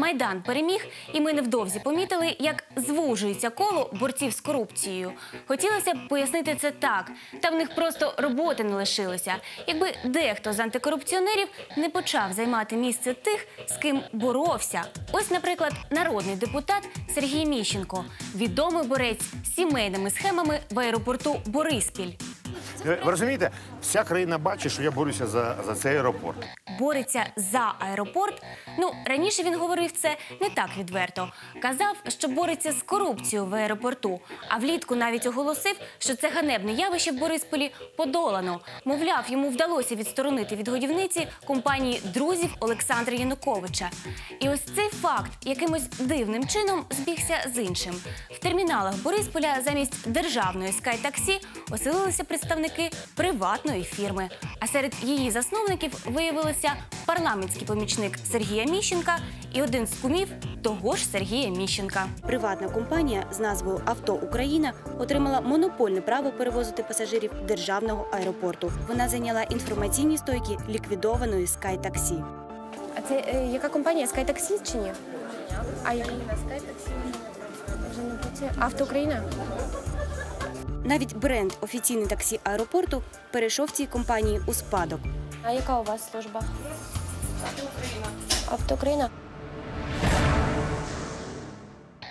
Майдан переміг, і ми невдовзі помітили, як звужується коло борців з корупцією. Хотілося б пояснити це так: та в них просто роботи не лишилося. Якби дехто з антикорупціонерів не почав займати місце тих, з ким боровся. Ось, наприклад, народний депутат Сергій Міщенко, відомий борець з сімейними схемами в аеропорту Бориспіль. Ви розумієте, вся країна бачить, що я борюся за, за цей аеропорт. бореться за аеропорт. Ну раніше він говорив це не так відверто. Казав, що бореться з корупцією в аеропорту. А влітку навіть оголосив, що це ганебне явище в Борисполі подолано. Мовляв, йому вдалося відсторонити від годівниці компанії друзів Олександра Януковича. І ось цей факт якимось дивним чином збігся з іншим. В терміналах Борисполя замість державної скайтаксі оселилися представники приватної фірми. А серед її засновників виявилися парламентський помічник Сергія Міщенка і один з кумів того ж Сергія Міщенка. Приватна компанія з назвою Авто Україна отримала монопольне право перевозити пасажирів державного аеропорту. Вона зайняла інформаційні стойки ліквідованої SkyTaxi. А це е, яка компанія? SkyTaxi чи ні? А яка? Вже не. Авто Україна? Навіть бренд офіційний таксі аеропорту перейшов цій компанії у спадок. А яка у вас служба? Авто Україна.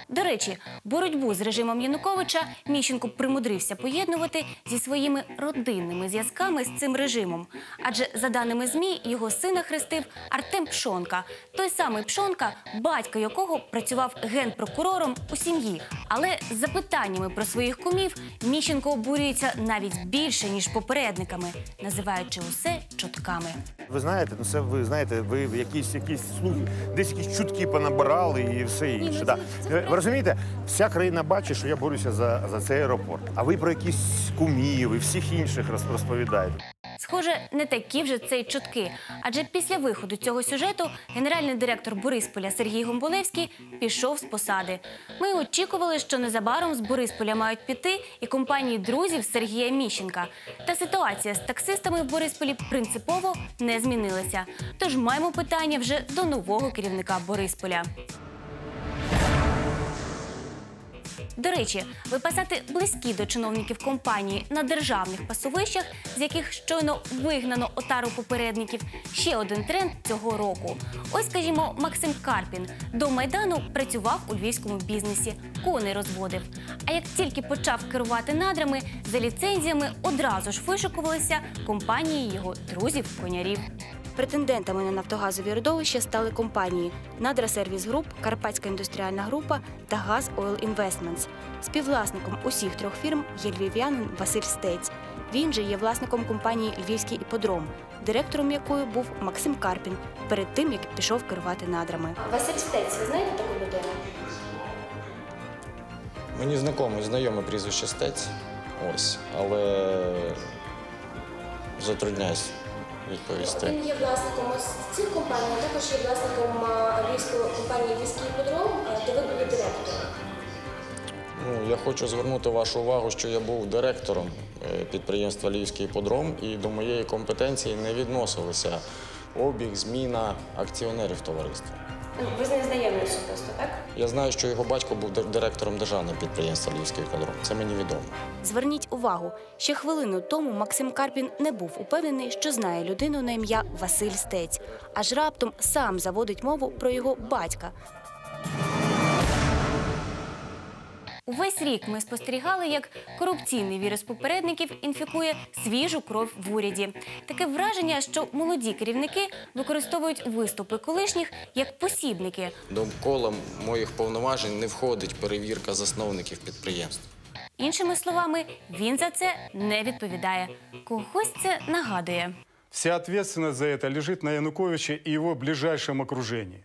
До речі, боротьбу з режимом Януковича Міщенко примудрився поєднувати зі своїми родинними зв'язками з цим режимом. Адже за даними змі його сина хрестив Артем Пшонка, той самий Пшонка, батько якого працював генпрокурором у сім'ї. Але з запитаннями про своїх кумів Міщенко обурюється навіть більше ніж попередниками, називаючи усе чутками. Ви знаєте, ну це ви знаєте, ви якісь якісь слухи, десь якісь чутки понабирали і все інше. Да. Ви ви розумієте, вся країна бачить, що я борюся за, за цей аеропорт. А ви про якісь кумів і всіх інших роз- розповідаєте. Схоже, не такі вже це й чутки. Адже після виходу цього сюжету генеральний директор Борисполя Сергій Гомболевський пішов з посади. Ми очікували, що незабаром з Борисполя мають піти і компанії друзів Сергія Міщенка. Та ситуація з таксистами в Борисполі принципово не змінилася. Тож маємо питання вже до нового керівника Борисполя. До речі, випасати близькі до чиновників компанії на державних пасовищах, з яких щойно вигнано отару попередників, ще один тренд цього року. Ось, скажімо, Максим Карпін до майдану працював у львівському бізнесі, коней розводив. А як тільки почав керувати надрами, за ліцензіями одразу ж вишукувалися компанії його друзів-конярів. Претендентами на нафтогазові родовища стали компанії Надра Сервіс Груп, Карпатська індустріальна група та Газ Ойл Інвестментс. Співвласником усіх трьох фірм є львів'янин Василь Стець. Він же є власником компанії Львівський іподром, директором якої був Максим Карпін перед тим, як пішов керувати надрами. Василь Стець, ви знаєте таку людину? Мені знайоме, знайоме прізвище Стець. Ось, але затрудняюсь відповісти. Він є власником ось цих компаній, а також є власником львівської компанії Львівський подром до де ви були директором. Ну, я хочу звернути вашу увагу, що я був директором е, підприємства Львівський подром, і до моєї компетенції не відносилися обіг, зміна акціонерів товариства. Ну, Ви з ним знайомі особисто, так? Я знаю, що його батько був директором державного підприємства Львівський подром. Це мені відомо. Зверніть увагу, ще хвилину тому Максим Карпін не був упевнений, що знає людину на ім'я Василь Стець, аж раптом сам заводить мову про його батька. Увесь рік ми спостерігали, як корупційний вірус попередників інфікує свіжу кров в уряді. Таке враження, що молоді керівники використовують виступи колишніх як посібники. До кола моїх повноважень не входить перевірка засновників підприємств. Іншими словами, він за це не відповідає. Когось це нагадує. Вся ответственность за это лежит на Януковиче и его ближайшем окружении.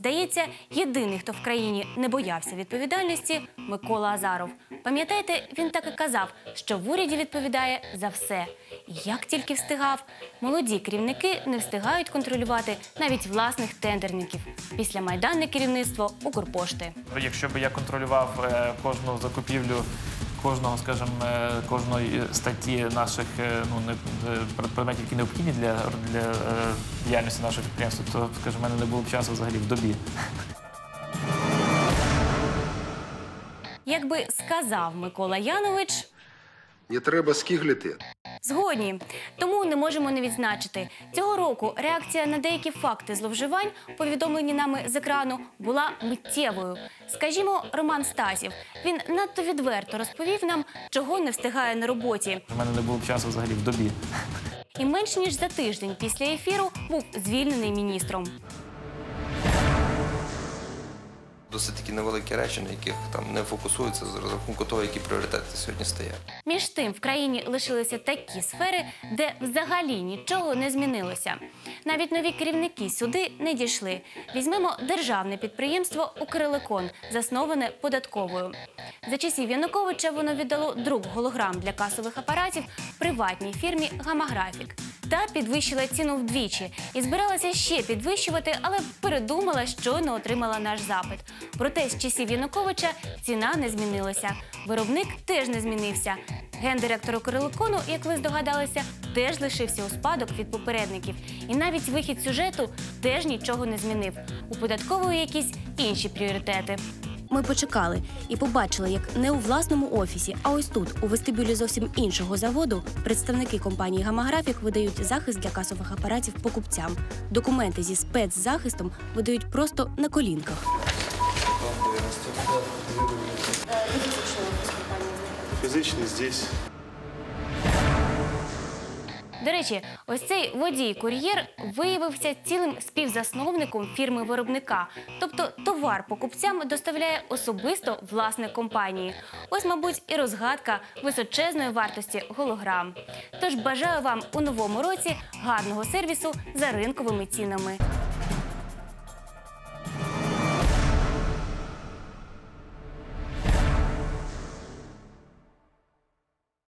Здається, єдиний, хто в країні не боявся відповідальності Микола Азаров. Пам'ятаєте, він так і казав, що в уряді відповідає за все. І як тільки встигав, молоді керівники не встигають контролювати навіть власних тендерників. Після майданне керівництво Укрпошти. Якщо б я контролював е, кожну закупівлю кожного, скажімо, е, кожної статті наших е, ну, е, предметів, які необхідні для, для діяльності нашого підприємства, то, скажімо, в мене не було б часу взагалі в добі. Якби сказав Микола Янович, Не треба скиглити. Згодні, тому не можемо не відзначити. Цього року реакція на деякі факти зловживань, повідомлені нами з екрану, була миттєвою. Скажімо, Роман Стасів. Він надто відверто розповів нам, чого не встигає на роботі. В мене не було часу взагалі в добі. І менш ніж за тиждень після ефіру був звільнений міністром. Досить такі невеликі речі, на яких там не фокусуються з розрахунку того, які пріоритети сьогодні стоять. Між тим, в країні лишилися такі сфери, де взагалі нічого не змінилося. Навіть нові керівники сюди не дійшли. Візьмемо державне підприємство Укрлекон, засноване податковою. За часів Януковича воно віддало друк голограм для касових апаратів приватній фірмі Гамаграфік. Та підвищила ціну вдвічі і збиралася ще підвищувати, але передумала, щойно отримала наш запит. Проте з часів Януковича ціна не змінилася. Виробник теж не змінився. Гендиректор Укрлекону, як ви здогадалися, теж лишився у спадок від попередників. І навіть вихід сюжету теж нічого не змінив. У податкової якісь інші пріоритети. Ми почекали і побачили, як не у власному офісі, а ось тут, у вестибюлі зовсім іншого заводу, представники компанії Гамаграфік видають захист для касових апаратів покупцям. Документи зі спецзахистом видають просто на колінках. Фізичний здесь. До речі, ось цей водій-кур'єр виявився цілим співзасновником фірми виробника. Тобто товар покупцям доставляє особисто власник компанії. Ось, мабуть, і розгадка височезної вартості голограм. Тож бажаю вам у новому році гарного сервісу за ринковими цінами.